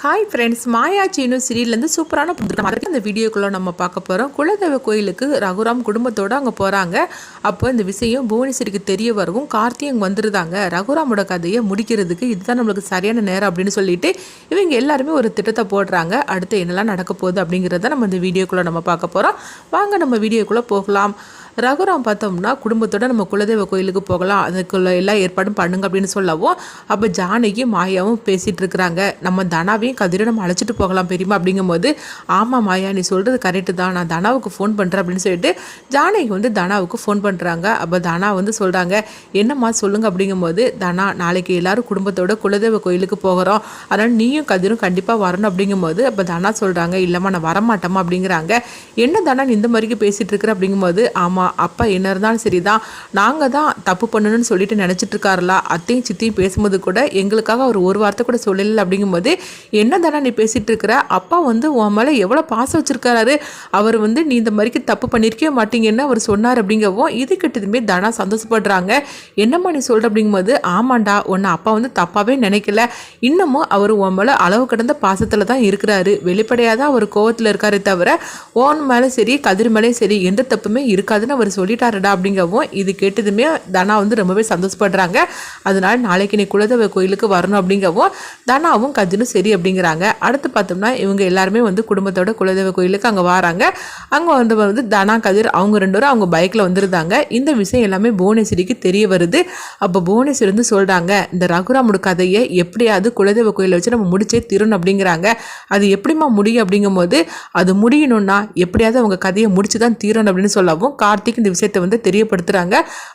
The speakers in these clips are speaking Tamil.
ஹாய் ஃப்ரெண்ட்ஸ் மாயா சீனு சீரியல்லேருந்து சூப்பரான புத்தகம் அந்த வீடியோக்குள்ளே நம்ம பார்க்க போகிறோம் குலதெய்வ கோயிலுக்கு ரகுராம் குடும்பத்தோடு அங்கே போகிறாங்க அப்போ இந்த விஷயம் புவனேஸ்வரிக்கு தெரிய வரவும் கார்த்தி அங்கே வந்துருந்தாங்க ரகுராமோட கதையை முடிக்கிறதுக்கு இதுதான் நம்மளுக்கு சரியான நேரம் அப்படின்னு சொல்லிட்டு இவங்க எல்லாருமே ஒரு திட்டத்தை போடுறாங்க. அடுத்து என்னெல்லாம் நடக்க போகுது அப்படிங்கிறத நம்ம இந்த வீடியோக்குள்ளே நம்ம பார்க்க போகிறோம் வாங்க நம்ம வீடியோக்குள்ளே போகலாம். ரகுராம் பார்த்தோம்னா குடும்பத்தோட நம்ம குலதெய்வ கோயிலுக்கு போகலாம். அதுக்குள்ள எல்லா ஏற்பாடும் பண்ணுங்க அப்படின்னு சொல்லவும் அப்போ ஜானகியும் மாயாவும் பேசிகிட்டு இருக்கிறாங்க. நம்ம தனாவையும் கதிரை நம்ம அழைச்சிட்டு போகலாம் பெரியமா அப்படிங்கும்போது ஆமாம் மாயா நீ சொல்கிறது கரெக்டு தான். நான் தனாவுக்கு ஃபோன் பண்ணுறேன் அப்படின்னு சொல்லிட்டு ஜானகி வந்து தனாவுக்கு ஃபோன் பண்ணுறாங்க அப்போ தனா வந்து சொல்கிறாங்க என்னம்மா சொல்லுங்க? அப்படிங்கும்போது தனா நாளைக்கு எல்லாரும் குடும்பத்தோட குலதெய்வ கோயிலுக்கு போகிறோம். அதனால் நீயும் கதிரும் கண்டிப்பாக வரணும். அப்படிங்கும்போது அப்போ தனா சொல்கிறாங்க இல்லைம்மா நான் வரமாட்டேம்மா. அப்படிங்கிறாங்க. என்ன தனா நீ இந்த மாதிரிக்கு பேசிகிட்டு இருக்கிற? அப்படிங்கும்போது ஆமாம் அப்பா என்ன இருந்தாலும் சரிதான். நாங்கள் தான் தப்பு பண்ணணும்னு சொல்லிட்டு நினச்சிட்டு இருக்காருலா அத்தையும் சித்தியும் பேசும்போது கூட எங்களுக்காக அவர் ஒரு வார்த்தை கூட சொல்லலை அப்படிங்கும்போது என்ன தானே நீ பேசிகிட்டு இருக்கிற அப்பா வந்து உன் மேலே எவ்வளோ பாசம் வச்சிருக்காரு. அவர் வந்து நீ இந்த மாதிரிக்கு தப்பு பண்ணியிருக்கவே மாட்டீங்கன்னு அவர் சொன்னார் அப்படிங்கவும் இது கிட்டதுமே தனா சந்தோஷப்படுறாங்க. என்னம்மா நீ சொல்கிற அப்படிங்கும்போது ஆமாண்டா உன்னை அப்பா வந்து தப்பாகவே நினைக்கல. இன்னமும் அவர் உன் மேலே அளவு கடந்த பாசத்தில் தான் இருக்கிறாரு. வெளிப்படையாக தான் அவர் கோவத்தில் இருக்காரே தவிர ஓன் மேலே சரி கதிர் மேலேயும் சரி எந்த தப்புமே இருக்காதுன்னு அவர் சொல்லிட்டாருடா அப்படிங்கவும் இது கேட்டதுமே தனா வந்து ரொம்பவே சந்தோஷப்படுறாங்க. அதனால நாளைக்கு நீ குலதெய்வ கோயிலுக்கு வரணும் அப்படிங்கவும் தனாவும் கதிரும் சரி அப்படிங்கிறாங்க. அடுத்து பார்த்தோம்னா இவங்க எல்லாருமே வந்து குடும்பத்தோட குலதெய்வ கோயிலுக்கு அங்கே வராங்க. அங்கே வந்து வந்து தனா கதிர் அவங்க ரெண்டு பேரும் அவங்க பைக்கில் வந்துருந்தாங்க. இந்த விஷயம் எல்லாமே புவனேஸ்வரிக்கு தெரிய வருது. அப்போ புவனேஸ்வரி வந்து சொல்கிறாங்க இந்த ரகுராமோட கதையை எப்படியாவது குலதெய்வ கோயிலை வச்சு நம்ம முடிச்சே தீரணும் அப்படிங்கிறாங்க. அது எப்படிம்மா முடியும் அப்படிங்கும்போது அது முடியணும்னா எப்படியாவது அவங்க கதையை முடிச்சு தான் தீரணும் அப்படின்னு சொல்லவும் கார்த்திக் இந்த விஷயத்தை வந்து தெரியப்படுத்துகிறாங்க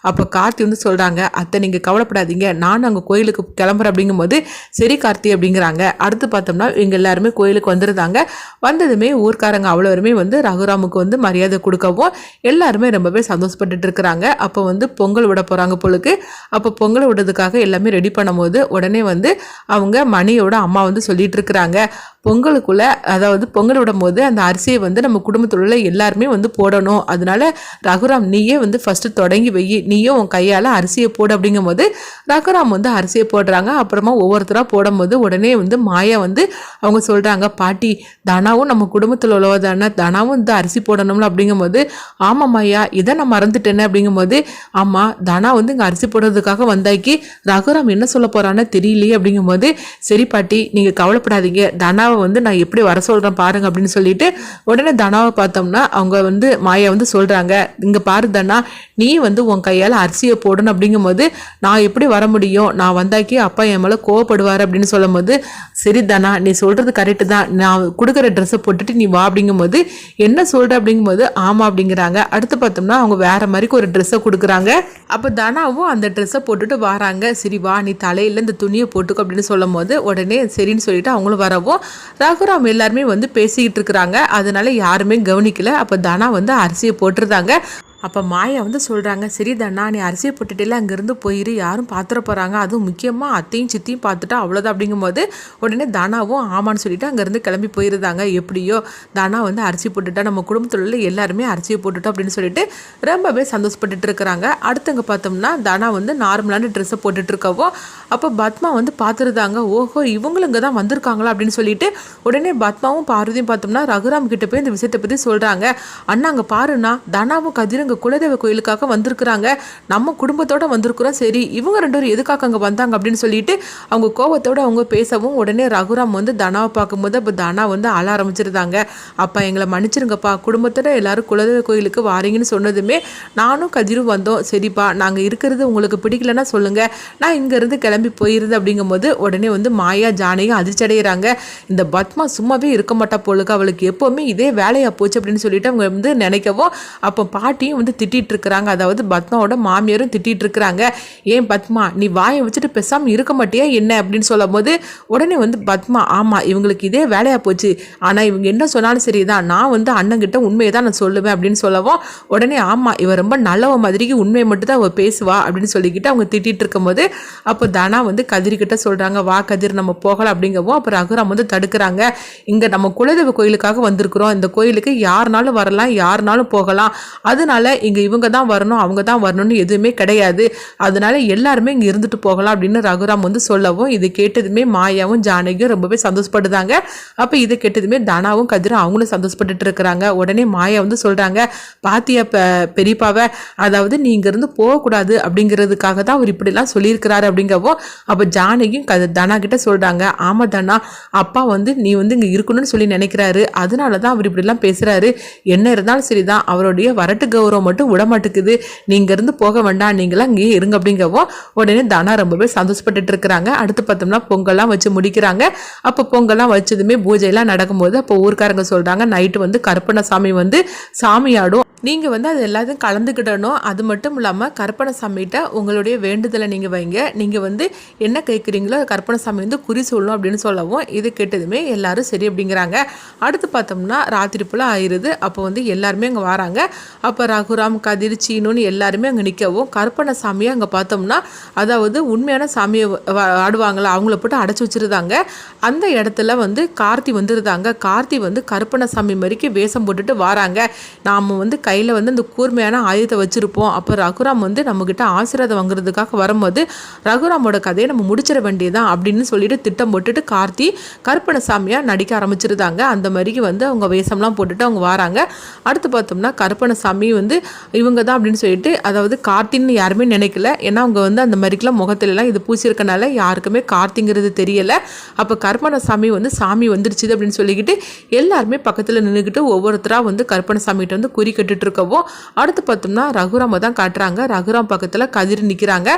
அப்போ கார்த்தி வந்து சொல்கிறாங்க அத்தை நீங்கள் கவலைப்படாதீங்க. நானும் அங்கே கோயிலுக்கு கிளம்புறேன். அப்படிங்கும்போது சரி கார்த்தி அப்படிங்கிறாங்க. அடுத்து பார்த்தோம்னா இவங்க எல்லாருமே கோயிலுக்கு வந்துருந்தாங்க. வந்ததுமே ஊர்க்காரங்க அவ்வளோருமே வந்து ரகுராமுக்கு வந்து மரியாதை கொடுக்கவும் எல்லாருமே ரொம்பவே சந்தோஷப்பட்டுட்டு இருக்கிறாங்க. அப்போ வந்து பொங்கல் விட போகிறாங்க பொழுது அப்போ பொங்கல் விடுறதுக்காக எல்லாமே ரெடி பண்ணும்போது உடனே வந்து அவங்க மணியோட அம்மா வந்து சொல்லிட்டு இருக்கிறாங்க. பொங்கலுக்குள்ள அதாவது பொங்கல் விடும் போது அந்த அரிசியை வந்து நம்ம குடும்பத்தில் உள்ள எல்லாருமே வந்து போடணும். அதனால ரகுராம் நீயே வந்து ஃபஸ்ட்டு தொடங்கி வை நீயும் உன் கையால் அரிசியை போடு அப்படிங்கும்போது ரகுராம் வந்து அரிசியை போடுறாங்க. அப்புறமா ஒவ்வொருத்தராக போடும்போது உடனே வந்து மாயா வந்து அவங்க சொல்கிறாங்க பாட்டி தனாவும் நம்ம குடும்பத்தில் உள்ளவ தானே தனாவும் வந்து அரிசி போடணும்ல அப்படிங்கும்போது ஆமாம் மாயா இதை நான் மறந்துட்டேனே அப்படிங்கும்போது ஆமாம் தனா வந்து இங்கே அரிசி போடுறதுக்காக வந்தாக்கி ரகுராம் என்ன சொல்ல போகிறான்னு தெரியலையே அப்படிங்கும்போது சரி பாட்டி நீங்கள் கவலைப்படாதீங்க. தனா தனாவை வந்து நான் எப்படி வர சொல்கிறேன் பாருங்க அப்படின்னு சொல்லிட்டு உடனே தனாவை பார்த்தோம்னா அவங்க வந்து மாயா வந்து சொல்கிறாங்க இங்கே பாரு தனா நீ வந்து உன் கையால் அரிசியை போடணும். அப்படிங்கும்போது நான் எப்படி வர முடியும்? நான் வந்தாக்கி அப்பா என் மேலே கோவப்படுவார். அப்படின்னு சொல்லும்போது சரி தனா நீ சொல்கிறது கரெக்டு தான். நான் கொடுக்குற ட்ரெஸ்ஸை போட்டுட்டு நீ வா. அப்படிங்கும்போது என்ன சொல்கிற அப்படிங்கும்போது ஆமாம் அப்படிங்கிறாங்க. அடுத்து பார்த்தோம்னா அவங்க வேற மாதிரிக்கு ஒரு ட்ரெஸ்ஸை கொடுக்குறாங்க. அப்போ தனாவும் அந்த ட்ரெஸ்ஸை போட்டுட்டு வராங்க. சரி வா நீ தலையில் இந்த துணியை போட்டுக்கோ அப்படின்னு சொல்லும் போது உடனே சரின்னு சொல்லிட்டு அவங்களும் வரவும் ரகுராம் எல்லாருமே வந்து பேசிக்கிட்டு இருக்கிறாங்க. அதனால யாருமே கவனிக்கல. அப்போ தனா வந்து அரிசியை போட்டிருந்தாங்க. அப்போ மாயா வந்து சொல்கிறாங்க சரி தண்ணா நீ அரிசியை போட்டுட்டே அங்கேருந்து போயிரு. யாரும் பார்த்துட போகிறாங்க அதுவும் முக்கியமாக அத்தையும் சித்தியும் பார்த்துட்டா அவ்வளோதான் அப்படிங்கும்போது உடனே தானாவும் ஆமான்னு சொல்லிட்டு அங்கேருந்து கிளம்பி போயிருந்தாங்க. எப்படியோ தானா வந்து அரிசி போட்டுட்டா நம்ம குடும்பத்தில் உள்ள எல்லாருமே அரிசியை போட்டுட்டோம் அப்படின்னு சொல்லிட்டு ரொம்பவே சந்தோஷப்பட்டுட்டு இருக்கிறாங்க. அடுத்தவங்க பார்த்தோம்னா தானா வந்து நார்மலான ட்ரெஸ்ஸை போட்டுட்டு இருக்கவோ அப்போ பத்மா வந்து பார்த்துருந்தாங்க ஓஹோ இவங்களும் இங்கே தான் வந்திருக்காங்களா? அப்படின்னு சொல்லிட்டு உடனே பத்மாவும் பார்வதியும் பார்த்தோம்னா ரகுராம் கிட்ட போய் இந்த விஷயத்தை பற்றி சொல்கிறாங்க அண்ணா அங்கே பாருண்ணா தனாவும் கதிரங்க இங்கே குலதெய்வ கோயிலுக்காக வந்திருக்கிறாங்க. நம்ம குடும்பத்தோட வந்திருக்கிறோம். சரி இவங்க ரெண்டு பேரும் எதுக்காக அங்கே வந்தாங்க அப்படின்னு சொல்லிட்டு அவங்க கோபத்தோடு அவங்க பேசவும் உடனே ரகுராம் வந்து தனாவை பார்க்கும்போது அப்போ தனா வந்து அழ ஆரம்பிச்சிருந்தாங்க. அப்போ எங்களை மன்னிச்சிருங்கப்பா. குடும்பத்தோட எல்லாரும் குலதெய்வ கோயிலுக்கு வாரீங்கன்னு சொன்னதுமே நானும் கதிரும் வந்தோம். சரிப்பா நாங்கள் இருக்கிறது உங்களுக்கு பிடிக்கலன்னா சொல்லுங்கள் நான் இங்கேருந்து கிளம்பி போயிருந்தேன் அப்படிங்கும்போது உடனே வந்து மாயா ஜானையும் அதிர்ச்சி அடைகிறாங்க இந்த பத்மா சும்மாவே இருக்க மாட்டா போலுக்கு. அவளுக்கு எப்போவுமே இதே வேலையாக போச்சு அப்படின்னு சொல்லிட்டு அவங்க வந்து நினைக்கவும் அப்போ பாட்டியும் வந்து திட்டிகிட்டு இருக்கிறாங்க அதாவது பத்மாவோட மாமியாரும் திட்டிகிட்டு இருக்கிறாங்க ஏன் பத்மா நீ வாயை வச்சுட்டு பேசாமல் இருக்க மாட்டியா? என்ன? அப்படின்னு சொல்லும் போது உடனே வந்து பத்மா ஆமாம் இவங்களுக்கு இதே வேலையாக போச்சு. ஆனால் இவங்க என்ன சொன்னாலும் சரிதான். நான் வந்து அண்ணங்கிட்ட உண்மையை தான் நான் சொல்லுவேன் அப்படின்னு சொல்லவும் உடனே ஆமாம் இவ ரொம்ப நல்லவ மாதிரிக்கு உண்மையை மட்டும் தான் அவள் பேசுவா அப்படின்னு சொல்லிக்கிட்டு அவங்க திட்டிகிட்டு இருக்கும்போது அப்போ தனா வந்து கதிர்கிட்ட சொல்கிறாங்க வா கதிர் நம்ம போகலாம் அப்படிங்கவும் அப்போ ரகுராம் வந்து தடுக்கிறாங்க. இங்கே நம்ம குலதெய்வ கோயிலுக்காக வந்திருக்கிறோம். இந்த கோயிலுக்கு யாருனாலும் வரலாம் யாருனாலும் போகலாம். அதனால இங்கே இவங்க தான் வரணும் அவங்க தான் வரணும்னு எதுவுமே கிடையாது. அதனால எல்லாருமே இங்கே இருந்துட்டு போகலாம் அப்படின்னு ரகுராம் வந்து சொல்லவும் இது கேட்டதுமே மாயாவும் ஜானகியும் ரொம்பவே சந்தோஷப்படுதாங்க அப்போ இதை கேட்டதுமே தனாவும் கதிரும் அவங்களும் சந்தோஷப்பட்டுட்டு இருக்கிறாங்க. உடனே மாயா வந்து சொல்கிறாங்க பாத்தியா பெ பெரியப்பாவை அதாவது நீ இங்கேருந்து போகக்கூடாது அப்படிங்கிறதுக்காக தான் அவர் இப்படிலாம் சொல்லியிருக்கிறாரு அப்படிங்கவும் அப்போ ஜானகியும் க தனா கிட்ட சொல்கிறாங்க ஆமாம் தனா அப்பா வந்து நீ வந்து இங்கே இருக்கணும்னு சொல்லி நினைக்கிறாரு. அதனால தான் அவர் இப்படிலாம் பேசுகிறாரு என்ன இருந்தாலும் சரிதான் அவருடைய வரட்டு கௌரவம் மட்டும் விட மாட்டேங்குது நீங்க இருந்து போக வேண்டாம் நீங்களாம் இங்கேயே இருங்க அப்படிங்கவும் உடனே தனா ரொம்பவே சந்தோஷப்பட்டுட்டு இருக்கிறாங்க. அடுத்து பார்த்தோம்னா பொங்கல்லாம் வச்சு முடிக்கிறாங்க. அப்போ பொங்கல்லாம் வச்சதுமே பூஜையெல்லாம் நடக்கும்போது அப்போ ஊர்க்காரங்க சொல்கிறாங்க நைட்டு வந்து கருப்பணசாமி வந்து சாமியாடும் நீங்கள் வந்து அது எல்லாத்தையும் கலந்துக்கிடணும் அது மட்டும் இல்லாமல் கற்பனை சாமிகிட்ட உங்களுடைய வேண்டுதலை நீங்கள் வைங்க. நீங்கள் வந்து என்ன கேட்குறீங்களோ கற்பனை சாமி வந்து குறி சொல்லணும் அப்படின்னு சொல்லவும் இது கேட்டதுமே எல்லாரும் சரி அப்படிங்கிறாங்க. அடுத்து பார்த்தோம்னா ராத்திரி போல் ஆயிடுது அப்போ வந்து எல்லாருமே அங்கே வராங்க. அப்போ ரகுராம் கதிர் சீனுன்னு எல்லாருமே அங்கே நிற்கவும் கற்பனை சாமியை அங்கே பார்த்தோம்னா அதாவது உண்மையான சாமியை ஆடுவாங்களா அவங்கள போட்டு அடைச்சி வச்சிருந்தாங்க. அந்த இடத்துல வந்து கார்த்தி வந்துருந்தாங்க. கார்த்தி வந்து கற்பனை சாமி மாதிரிக்கு வேஷம் போட்டுட்டு வராங்க. நாம் வந்து கையில் வந்து அந்த கூர்மையான ஆயுதத்தை வச்சுருப்போம். அப்போ ரகுராம் வந்து நம்மக்கிட்ட ஆசீர்வாதம் வாங்குறதுக்காக வரும்போது ரகுராமோட கதையை நம்ம முடிச்சிட வேண்டியதான் அப்படின்னு சொல்லிட்டு திட்டம் போட்டுட்டு கார்த்தி கற்பனை சாமியாக நடிக்க ஆரம்பிச்சிருந்தாங்க. அந்த மாதிரிக்கு வந்து அவங்க வேஷம்லாம் போட்டுட்டு அவங்க வராங்க. அடுத்து பார்த்தோம்னா கற்பனை சாமி வந்து இவங்க தான் அப்படின்னு சொல்லிட்டு அதாவது கார்த்தின்னு யாருமே நினைக்கல. ஏன்னா அவங்க வந்து அந்த மாதிரிக்கெல்லாம் முகத்துலலாம் இது பூசியிருக்கனால யாருக்குமே கார்த்திங்கிறது தெரியலை. அப்போ கற்பனை சாமி வந்து சாமி வந்துருச்சு அப்படின்னு சொல்லிக்கிட்டு எல்லாருமே பக்கத்தில் நின்றுக்கிட்டு ஒவ்வொருத்தராக வந்து கற்பனை சாமிகிட்ட வந்து குறி கட்டுட்டு இருக்கவும் அடுத்து பார்த்தோம்னா ரகுராமை தான் காட்டுறாங்க. ரகுராம் பக்கத்தில் கதிர் நிற்கிறாங்க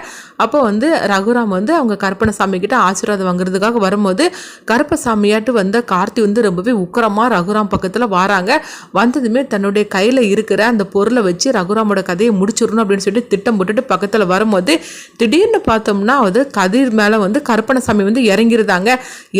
அப்போ வந்து ரகுராம் வந்து அவங்க கருப்பண சாமி கிட்ட ஆசீர்வாதம் வாங்குறதுக்காக வரும்போது கருப்பசாமியாட்டு வந்த கார்த்தி வந்து ரொம்பவே உக்கரமாக ரகுராம் பக்கத்தில் வராங்க. வந்ததுமே தன்னுடைய கையில் இருக்கிற அந்த பொருளை வச்சு ரகுராமோட கதையை முடிச்சிடணும் அப்படின்னு சொல்லிட்டு திட்டம் போட்டுட்டு பக்கத்தில் வரும்போது திடீர்னு பார்த்தோம்னா அது கதிர் மேலே வந்து கருப்பணசாமி வந்து இறங்கிருந்தாங்க.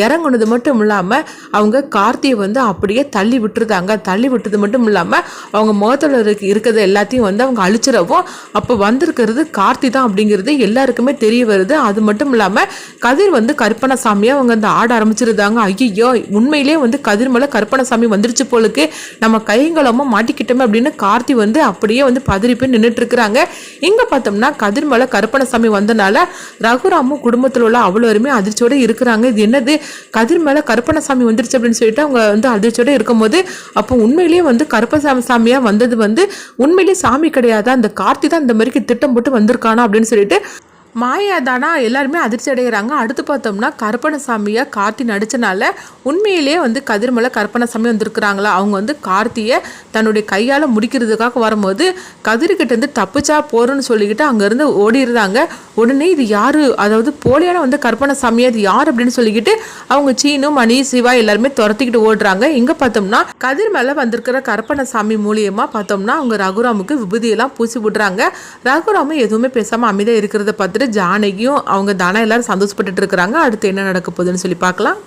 இறங்குனது மட்டும் இல்லாமல் அவங்க கார்த்தியை வந்து அப்படியே தள்ளி விட்டுருந்தாங்க. தள்ளி விட்டது மட்டும் இல்லாமல் அவங்க முகத்தில் இருக்க இருக்கிறது எல்லாத்தையும் வந்து அவங்க அழிச்சிடவும் அப்போ வந்திருக்கிறது கார்த்தி தான் அப்படிங்கிறது எல்லாருக்குமே தெரிய வருது. அது மட்டும் இல்லாமல் கதிர் வந்து கருப்பணசாமியை அவங்க அந்த ஆட ஆரம்பிச்சிருந்தாங்க. ஐயோ உண்மையிலே வந்து கதிர் மேலே கருப்பணசாமி வந்துருச்சு போலுக்கு. நம்ம கைங்களமாக மாட்டிக்கிட்டோமே அப்படின்னு கார்த்தி வந்து அப்படியே வந்து பதறி போய் நின்றுட்டு இருக்கிறாங்க இங்கே பார்த்தோம்னா கதிர் மேலே கருப்பணசாமி வந்தனால ரகுராமும் குடும்பத்தில் உள்ள அவ்வளோருமே அதிர்ச்சியோட இருக்கிறாங்க. இது என்னது? கதிர் மேலே கருப்பணசாமி வந்துருச்சு அப்படின்னு சொல்லிட்டு அவங்க வந்து அதிர்ச்சியோடு இருக்கும்போது அப்போ உண்மையிலேயே வந்து கருப்பசாமி சாமியாக வந்தது வந்து உண்மையிலேயே சாமி கிடையாது? அந்த கார்த்தி தான் இந்த மாதிரிக்கு திட்டம் போட்டு வந்திருக்கானா அப்படின்னு சொல்லிட்டு மாயா தானா எல்லாருமே அதிர்ச்சி அடைகிறாங்க. அடுத்து பார்த்தோம்னா கருப்பணசாமியை கார்த்தி நடிச்சனால உண்மையிலேயே வந்து கதிர்மலை கருப்பணசாமி வந்திருக்கிறாங்களா? அவங்க வந்து கார்த்தியை தன்னுடைய கையால் முடிக்கிறதுக்காக வரும்போது கதிர்கிட்டேருந்து தப்பிச்சா போறோன்னு சொல்லிக்கிட்டு அங்கேருந்து ஓடிடுறாங்க. உடனே இது யார்? அதாவது போலியான வந்து கருப்பணசாமி இது யார் அப்படின்னு சொல்லிக்கிட்டு அவங்க சீனு மணி சிவா எல்லாருமே துரத்திக்கிட்டு ஓடுறாங்க. இங்கே பார்த்தோம்னா கதிர் மேலே வந்திருக்கிற கருப்பணசாமி மூலியமாக பார்த்தோம்னா அவங்க ரகுராமுக்கு விபூதியெல்லாம் பூசி விடுறாங்க. ரகுராமு எதுவுமே பேசாமல் அமைதியாக இருக்கிறத பார்த்துட்டு ஜானகியும் அவங்க தனம் எல்லாரும் சந்தோஷப்பட்டுட்டு இருக்கிறாங்க. அடுத்து என்ன நடக்க போகுதுன்னு சொல்லி பார்க்கலாம்.